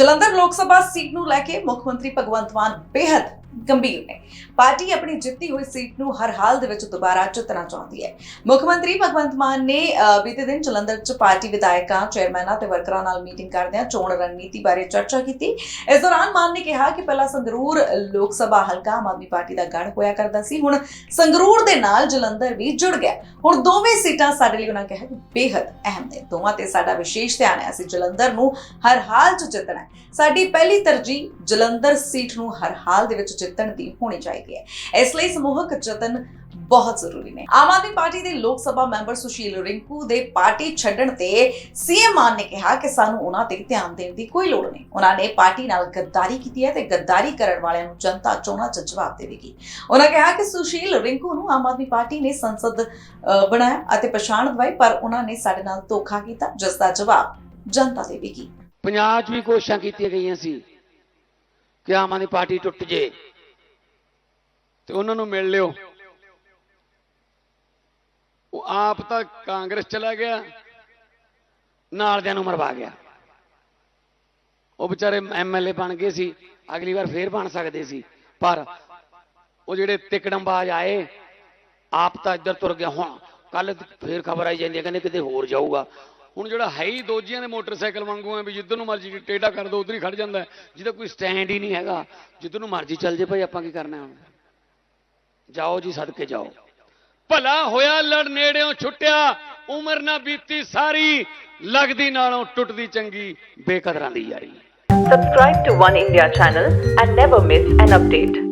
ਜਲੰਧਰ ਲੋਕ ਸਭਾ ਸੀਟ ਨੂੰ ਲੈ ਕੇ ਮੁੱਖ ਮੰਤਰੀ ਭਗਵੰਤ ਮਾਨ ਬੇहद ਗੰਭੀਰ ਨੇ। ਪਾਰਟੀ ਆਪਣੀ ਜਿੱਤੀ ਹੋਈ ਸੀਟ ਨੂੰ ਹਰ ਹਾਲ ਦੇ ਵਿੱਚ ਦੁਬਾਰਾ ਜਿੱਤਣਾ ਚਾਹੁੰਦੀ ਹੈ। ਮੁੱਖ ਮੰਤਰੀ ਭਗਵੰਤ ਮਾਨ ਨੇ ਬੀਤੇ ਦਿਨ ਜਲੰਧਰ 'ਚ ਪਾਰਟੀ ਵਿਧਾਇਕਾਂ, ਚੇਅਰਮੈਨਾਂ ਤੇ ਵਰਕਰਾਂ ਨਾਲ ਮੀਟਿੰਗ ਕਰਦਿਆਂ ਚੋਣ ਰਣਨੀਤੀ ਬਾਰੇ ਚਰਚਾ ਕੀਤੀ। ਇਸ ਦੌਰਾਨ ਮਾਨ ਨੇ ਕਿਹਾ ਕਿ ਪਹਿਲਾਂ ਸੰਗਰੂਰ ਲੋਕ ਸਭਾ ਹਲਕਾ ਆਮ ਆਦਮੀ ਪਾਰਟੀ ਦਾ ਗੜ ਹੋਇਆ ਕਰਦਾ ਸੀ, ਹੁਣ ਸੰਗਰੂਰ ਦੇ ਨਾਲ ਜਲੰਧਰ ਵੀ ਜੁੜ ਗਿਆ। ਹੁਣ ਦੋਵੇਂ ਸੀਟਾਂ ਸਾਡੇ ਲਈ ਉਹਨਾਂ ਕਿਹਾ ਕਿ ਬੇहद ਅਹਿਮ ਨੇ। ਦੋਵਾਂ ਤੇ ਸਾਡਾ ਵਿਸ਼ੇਸ਼ ਧਿਆਨ ਹੈ, ਅਸੀਂ ਜਲੰਧਰ ਨੂੰ ਹਰ ਹਾਲ 'ਚ ਜਿੱਤਣਾ ਹੈ। ਸਾਡੀ ਪਹਿਲੀ ਤਰਜੀਹ ਜਲੰਧਰ ਸੀਟ ਨੂੰ ਹਰ ਹਾਲ ਦੇ ਵਿੱਚ ਜਿੱਤ ਜਿੱਤਣ ਦੀ ਹੋਣੀ ਚਾਹੀਦੀ ਹੈ। ਇਸ ਲਈ ਸਮੂਹਕ ਯਤਨ ਬਹੁਤ ਜ਼ਰੂਰੀ ਨੇ। ਆਮ ਆਦਮੀ ਪਾਰਟੀ ਦੇ ਲੋਕ ਸਭਾ ਮੈਂਬਰ ਸੁਸ਼ੀਲ ਰਿੰਕੂ ਦੇ ਪਾਰਟੀ ਛੱਡਣ ਤੇ ਸੀਐਮ ਮਾਨ ਨੇ ਕਿਹਾ ਕਿ ਸਾਨੂੰ ਉਹਨਾਂ ਤੇ ਧਿਆਨ ਦੇਣ ਦੀ ਕੋਈ ਲੋੜ ਨਹੀਂ। ਉਹਨਾਂ ਨੇ ਪਾਰਟੀ ਨਾਲ ਗੱਦਾਰੀ ਕੀਤੀ ਹੈ ਤੇ ਗੱਦਾਰੀ ਕਰਨ ਵਾਲਿਆਂ ਨੂੰ ਜਨਤਾ ਚੋਣਾਂ 'ਚ ਜਵਾਬ ਦੇਵੇਗੀ। ਉਹਨਾਂ ਕਿਹਾ ਕਿ ਸੁਸ਼ੀਲ ਰਿੰਕੂ ਨੂੰ ਆਮ ਆਦਮੀ ਪਾਰਟੀ ਨੇ ਸੰਸਦ ਬਣਾਇਆ ਅਤੇ ਪਛਾਣ ਦਵਾਈ, ਪਰ ਉਹਨਾਂ ਨੇ ਸਾਡੇ ਨਾਲ ਧੋਖਾ ਕੀਤਾ, ਜਿਸ ਦਾ ਜਵਾਬ ਜਨਤਾ ਦੇਵੇਗੀ। ਪੰਜਾਬ 'ਚ ਵੀ ਕੋਸ਼ਿਸ਼ਾਂ ਕੀਤੀਆਂ ਗਈਆਂ ਸੀ ਕਿ ਆਮ ਆਦਮੀ ਪਾਰਟੀ ਟੁੱਟ ਜੇ। ਤੇ ਉਹਨਾਂ ਨੂੰ ਮਿਲ ਲਿਓ। ਉਹ ਆਪ ਤਾਂ ਕਾਂਗਰਸ ਚਲਾ ਗਿਆ, ਨਾਲਦਿਆਂ ਨੂੰ ਮਰਵਾ ਗਿਆ। ਉਹ ਵਿਚਾਰੇ ਐਮਐਲਏ ਬਣ ਗਏ ਸੀ, ਅਗਲੀ ਵਾਰ ਫੇਰ ਬਣ ਸਕਦੇ ਸੀ। ਪਰ ਉਹ ਜਿਹੜੇ ਤਿਕੜੰਬਾਜ਼ ਆਏ, ਆਪ ਤਾਂ ਇੱਧਰ ਤੁਰ ਗਿਆ ਹੁਣ ਕੱਲ ਫੇਰ ਖਬਰ ਆਈ ਜਾਂਦੀ ਹੈ, ਕਹਿੰਦੇ ਕਿਤੇ ਹੋਰ ਜਾਊਗਾ। ਹੁਣ ਜਿਹੜਾ ਹੈ ਹੀ ਦੋਜੀਆਂ ਦੇ ਮੋਟਰਸਾਈਕਲ ਵਾਂਗੂ ਆ ਵੀ ਜਿੱਧਰ ਨੂੰ ਮਰਜ਼ੀ ਟੇਢਾ ਕਰ ਦੋ, ਉਧਰ ਹੀ ਖੜ ਜਾਂਦਾ ਜਿਹਦਾ ਕੋਈ ਸਟੈਂਡ ਹੀ ਨਹੀਂ ਹੈਗਾ। ਜਿੱਧਰ ਨੂੰ ਮਰਜ਼ੀ ਚੱਲ ਜੇ ਭਾਈ, ਆਪਾਂ ਕੀ ਕਰਨਾ ਹੁਣ? ਜਾਓ ਜੀ ਸਦਕੇ ਜਾਓ ਭਲਾ ਹੋਇਆ ਲੜ ਨੇੜਿਓਂ ਛੁੱਟਿਆ ਉਮਰ ਨਾ ਬੀਤੀ ਸਾਰੀ ਲੱਗਦੀ ਨਾਲੋਂ ਟੁੱਟਦੀ ਚੰਗੀ ਬੇਕਦਰਾਂ ਦੀ ਯਾਰੀ Subscribe to One India channel and never miss an update.